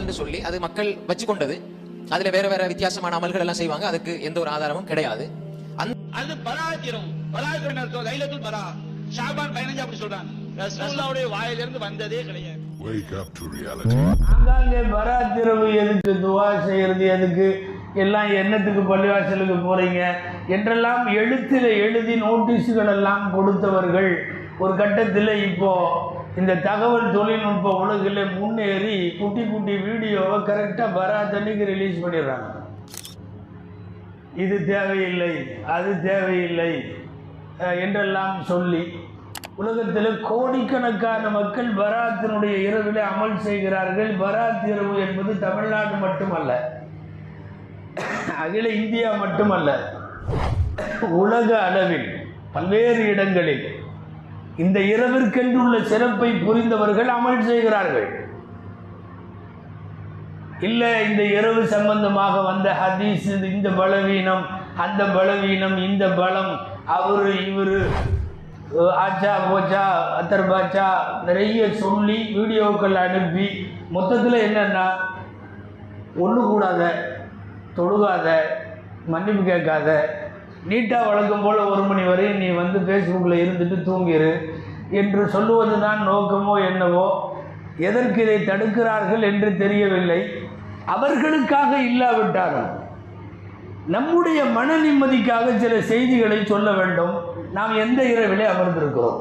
ரமலான் சொல்லி அது மக்கள் வச்சு கொண்டது அதுல வேற வேற வித்தியாசமான அமல்கள் எல்லாம் செய்வாங்க. அதுக்கு எந்த ஒரு ஆதாரமும் கிடையாது. அது பராத்திரம் அர்த்தம்? லைலத்துல் பரா. ஷாபான் பதினஞ்சு அப்படி சொல்றாங்க ரசூலுல்லாவுடைய வாயிலிருந்து வந்ததே கிடையாது. பராத்திரவு எதுக்கு துவா செய்யறது எதுக்கு? எல்லாம் என்னத்துக்கு பள்ளிவாசலுக்கு போறீங்க? என்றெல்லாம் எழுத்தில் எழுதி நோட்டீஸுகள் எல்லாம் கொடுத்தவர்கள். ஒரு கட்டத்தில் இப்போ இந்த தகவல் தொழில்நுட்ப உலகில் முன்னேறி குட்டி குட்டி வீடியோவை கரெக்டாக பராத் ரிலீஸ் பண்ணிடுறாங்க. இது தேவையில்லை அது தேவையில்லை என்றெல்லாம் சொல்லி உலகத்தில் கோடிக்கணக்கான மக்கள் பராத்தினுடைய இரவில் அமல் செய்கிறார்கள். பராத் இரவு என்பது தமிழ்நாடு மட்டுமல்ல அகில இந்தியா மட்டுமல்ல உலக அளவில் பல்வேறு இடங்களில் இந்த இரவிற்கென்றுள்ள சிறப்பை புரிந்தவர்கள் அமல் செய்கிறார்கள். இல்லை இந்த இரவு சம்பந்தமாக வந்த ஹதீஸ் இந்த பலவீனம் அந்த பலவீனம் இந்த பலம் அவரு இவரு ஆச்சா போச்சா அத்தர் பாச்சா நிறைய சொல்லி வீடியோக்கள் அனுப்பி மொத்தத்தில் என்னென்னா ஒன்று கூடாத தொழுகாத மன்னிப்பு கேட்காத நீட்டாக வழக்கம் போல் ஒரு மணி வரை நீ வந்து ஃபேஸ்புக்கில் இருந்துட்டு தூங்கிரு என்று சொல்லுவது தான் நோக்கமோ என்னவோ எதற்கு இதை தடுக்கிறார்கள் என்று தெரியவில்லை. அவர்களுக்காக இல்லாவிட்டாலும் நம்முடைய மன நிம்மதிக்காக சில செய்திகளை சொல்ல வேண்டும். நாம் எந்த இரவிலே அமர்ந்திருக்கிறோம்?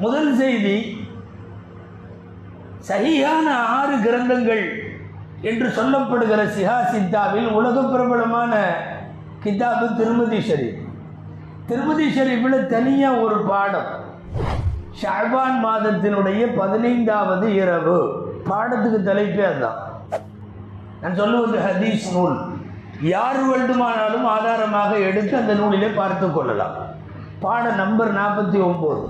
முதல் செய்தி சரியான ஆறு கிரந்தங்கள் என்று சொல்லப்படுகிற சிஹா சித்தாவில் உலக பிரபலமான கிதாபு திருமதி ஷரீஃப் திருமதி ஷரீஃபில் தனியாக ஒரு பாடம். ஷாபான் மாதத்தினுடைய பதினைந்தாவது இரவு. பாடத்துக்கு தலைப்பே அதுதான். நான் சொல்லுவது ஹதீஸ் நூல். யார் வேண்டுமானாலும் ஆதாரமாக எடுத்து அந்த நூலிலே பார்த்து கொள்ளலாம். பாட நம்பர் நாற்பத்தி ஒம்பது.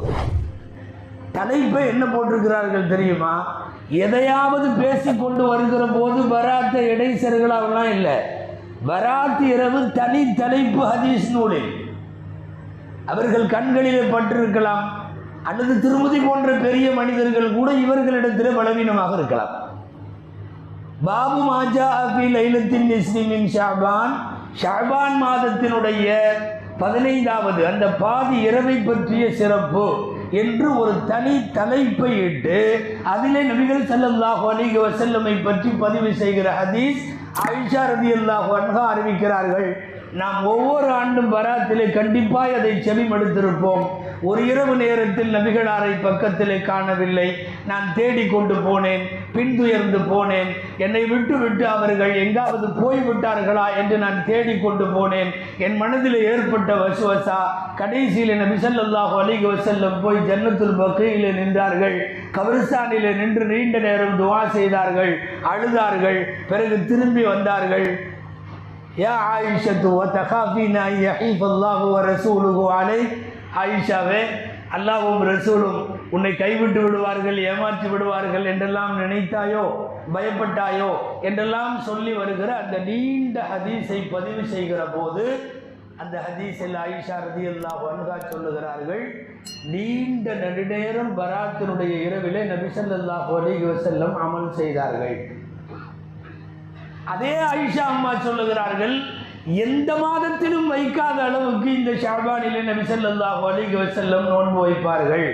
தலைப்பை என்ன போட்டிருக்கிறார்கள் தெரியுமா? எதையாவது பேசிக்கொண்டு வருகிற போது பராத்த இடைசர்களாகலாம் இல்லை. வராத் இரவு தனி தலைப்பு ஹதீஸ் நூலில் அவர்கள் கண்களிலே பட்டிருக்கலாம் அல்லது திருமதி போன்ற பெரிய மனிதர்கள் கூட இவர்களிடத்தில் பலவீனமாக இருக்கலாம். பாபு மாஜா அபி லைலத்தின் இஸ்லிமின் ஷாபான். ஷாபான் மாதத்தினுடைய பதினைந்தாவது அந்த பாதி இரவை பற்றிய சிறப்பு. என்று ஒரு தனி தலைப்பை இட்டு அதிலே நபிகள் ஸல்லல்லாஹு அலிக வசல்லமை பற்றி பதிவு செய்கிற ஹதீஸ் ஆயிஷா ரலியல்லாஹு அன்ஹா அறிவிக்கிறார்கள். நாம் ஒவ்வொரு ஆண்டும் வராத்திலே கண்டிப்பாய் அதை செவிமடுத்திருப்போம். ஒரு இரவு நேரத்தில் நபிகளாரை பக்கத்திலே காணவில்லை. நான் தேடிக்கொண்டு போனேன் பின்துயர்ந்து போனேன். என்னை விட்டு விட்டு அவர்கள் எங்காவது போய்விட்டார்களா என்று நான் தேடிக்கொண்டு போனேன். என் மனதில் ஏற்பட்ட வசுவசா கடைசியில் நபி ஸல்லல்லாஹு அலைஹி போய் ஜன்னத்துல் பக்கையில் நின்றார்கள். கபிரிஸ்தானில் நின்று நீண்ட நேரம் துவா செய்தார்கள் அழுதார்கள் பிறகு திரும்பி வந்தார்கள். யா ஆயிஷத்து ஓ தகாஃபினா யஹீஃப் அல்லாஹு வ அலை ஆயிஷாவே அல்லாவும் ரசூலும் உன்னை கைவிட்டு விடுவார்கள் ஏமாற்றி விடுவார்கள் என்றெல்லாம் நினைத்தாயோ பயப்பட்டாயோ என்றெல்லாம் சொல்லி வருகிற அந்த நீண்ட ஹதீஸை பதிவு செய்கிற போது அந்த ஹதீஸில் ஆயிஷா ரதி அல்லாஹ் வன்கா சொல்லுகிறார்கள் நீண்ட நெடுநேரம் பராத்தினுடைய இரவிலே நபிசல்லாஹ் அலிஹி வசல்லம் அமல் செய்தார்கள். அதே ஆயிஷா அம்மா சொல்லுகிறார்கள் எந்த மாதத்திலும் வைக்காத அளவுக்கு இந்த ஷாபானிலே நபி அலிக வசல்லம் நோன்பு வைப்பார்கள்.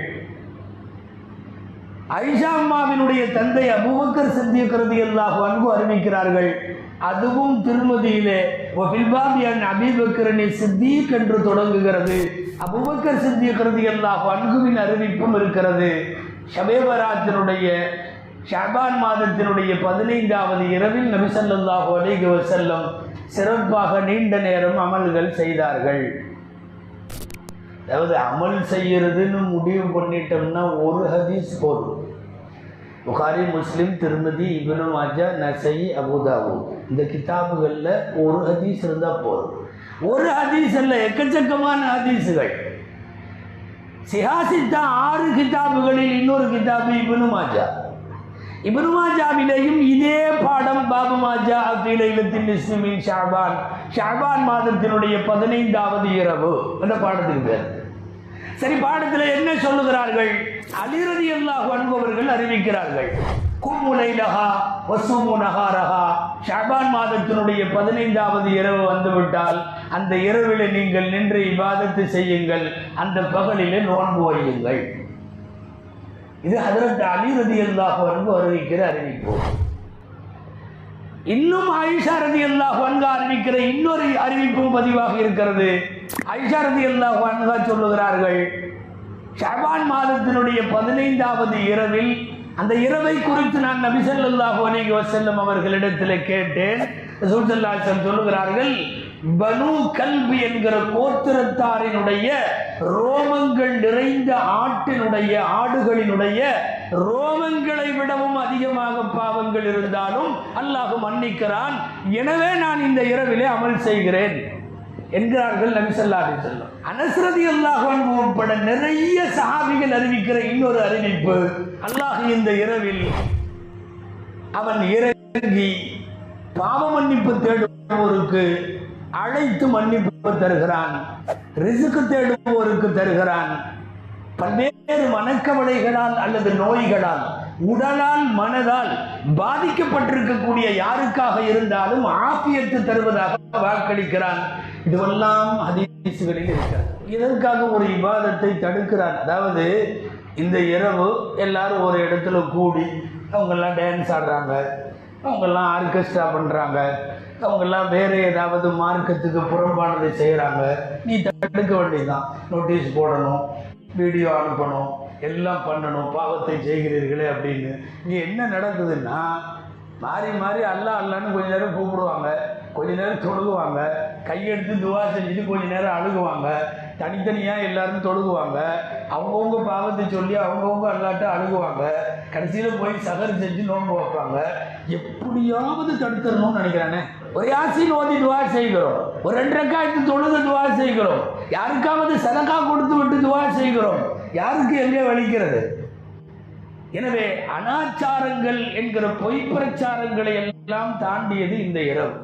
ஐஷா அம்மாவினுடைய தந்தை அபுபக்கர் சித்திக் ரலியல்லாஹு அன்பு அறிவிக்கிறார்கள் அதுவும் திருமதியிலே ஃபில்பாபியன் அபிபக்கரனை சித்திக் என்று தொடங்குகிறது. அபுபக்கர் சித்தியக்கிறது ரலியல்லாஹு அன்புவின் அறிவிப்பும் இருக்கிறது. ஷபேபராஜனுடைய ஷாபான் மாதத்தினுடைய பதினைந்தாவது இரவில் நபிசல்லாஹு ஸல்லல்லாஹு வசல்லம் சிறப்பாக நீண்ட நேரம் அமல்கள் செய்தார்கள். அதாவது அமல் செய்யறதுன்னு முடிவு பண்ணிட்டோம்னா ஒரு ஹதீஸ் போதும். புகாரி முஸ்லீம் திருமதி இபனு மாஜா நசை அபுதாபு இந்த கிதாபுகளில் ஒரு ஹதீஸ் இருந்தால் போதும். ஒரு ஹதீஸ் அல்ல எக்கச்சக்கமான ஹதீஸுகள். சிஹாசித்தா ஆறு கிதாபுகளில் இன்னொரு கிதாபு இப்னு மாஜா. இபனுமாஜாவிலேயும் இதே பாடம் பாபு மாஜா அஃபீலைலத்தின் இஸ்லிமின் ஷாபான். ஷாபான் மாதத்தினுடைய பதினைந்தாவது இரவு. அந்த பாடத்துக்கு பேர். சரி பாடத்தில் என்ன சொல்லுகிறார்கள்? அலிரதி அல்லாஹ் அன்பவர்கள் அறிவிக்கிறார்கள். கும்முலைலஹா வசூமு நகாரகா ஷாபான் மாதத்தினுடைய பதினைந்தாவது இரவு வந்துவிட்டால் அந்த இரவில் நீங்கள் நின்று இபாதத்து செய்யுங்கள். அந்த பகலிலே நோன்பு வையுங்கள். இது ஹதரத் அலி ரதி அல்லாஹ் அறிவிக்கிற அறிவிப்பு. இன்னும் ஆயிஷா ரதி அல்லாஹ் அன்கா அறிவிக்கிற இன்னொரு அறிவிப்பும் பதிவாக இருக்கிறது. ஆயிஷா ரதி அல்லாஹ் அன்கா சொல்லுகிறார்கள் ஷபான் மாதத்தினுடைய பதினைந்தாவது இரவில் அந்த இரவை குறித்து நான் நபி அல்லாஹ் அலைஹி வஸல்லம் அவர்களிடத்தில் கேட்டேன். சொல்லுகிறார்கள் பனு கல்பு என்கிற கோத்திரத்தாரினுடைய ரோமங்கள் நிறைந்த ஆட்டினுடைய ஆடுகளினுடைய ரோமங்களை விடவும் அதிகமாக பாவங்கள் இருந்தாலும் அல்லாஹ் மன்னிக்கிறான். எனவே நான் இந்த இரவிலே அமல் செய்கிறேன் என்கிறார்கள் நபி செல்லும் அலைஹி வஸல்லம். அனஸ்ரதி உட்பட நிறைய சஹாபிகள் அறிவிக்கிற இன்னொரு அறிவிப்பு அல்லாஹ் இந்த இரவில் அவன் இறங்கி பாவ மன்னிப்பு தேடுவோருக்கு அழைத்து மன்னிப்பு தருகிறான். ரிசுக்கு தேடுவோருக்கு தருகிறான். பல்வேறு மனக்கவலைகளால் அல்லது நோய்களால் உடலால் மனதால் பாதிக்கப்பட்டிருக்கக்கூடிய யாருக்காக இருந்தாலும் ஆபியத்து தருவதாக வாக்களிக்கிறான். இதுவெல்லாம் ஹதீசுகளில் இருக்கிறது. இதற்காக ஒரு விவாதத்தை தடுக்கிறான். அதாவது இந்த இரவு எல்லாரும் ஒரு இடத்துல கூடி அவங்கெல்லாம் டான்ஸ் ஆடுறாங்க. அவங்கெல்லாம் ஆர்கெஸ்ட்ரா பண்ணுறாங்க அவங்கெல்லாம் வேறு ஏதாவது மார்க்கத்துக்கு புறம்பானதை செய்கிறாங்க நீ தடுக்க வேண்டியதுதான். நோட்டீஸ் போடணும் வீடியோ அனுப்பணும் எல்லாம் பண்ணணும் பாவத்தை செய்கிறீர்களே அப்படின்னு. இங்கே என்ன நடக்குதுன்னா மாறி மாறி அல்லா அல்லான்னு கொஞ்ச நேரம் கூப்பிடுவாங்க. கொஞ்ச நேரம் தொழுகுவாங்க. கையெடுத்து துவா செஞ்சுட்டு கொஞ்ச நேரம் அழுகுவாங்க. தனித்தனியாக எல்லாரும் தொழுகுவாங்க. அவங்கவுங்க பாவத்தை சொல்லி அவங்கவுங்க அல்லாட்ட அழுகுவாங்க. கடைசியில் போய் சகர் செஞ்சு நோன்பு வைப்பாங்க. எப்படியாவது தடுத்துடணும்னு நினைக்கிறானே. ஒரு யாசின் ஓதி துவா செய்கிறோம். ஒரு ரெண்டு ரக்காயத்து தொழுது துவா செய்கிறோம். யாருக்காவது சதக்கா கொடுத்து விட்டு துவா செய்கிறோம். யாருக்கு எங்கே வலிக்கிறது? எனவே அனாச்சாரங்கள் என்கிற பொய்ப்பிரச்சாரங்களை எல்லாம் தாண்டியது இந்த இரவு.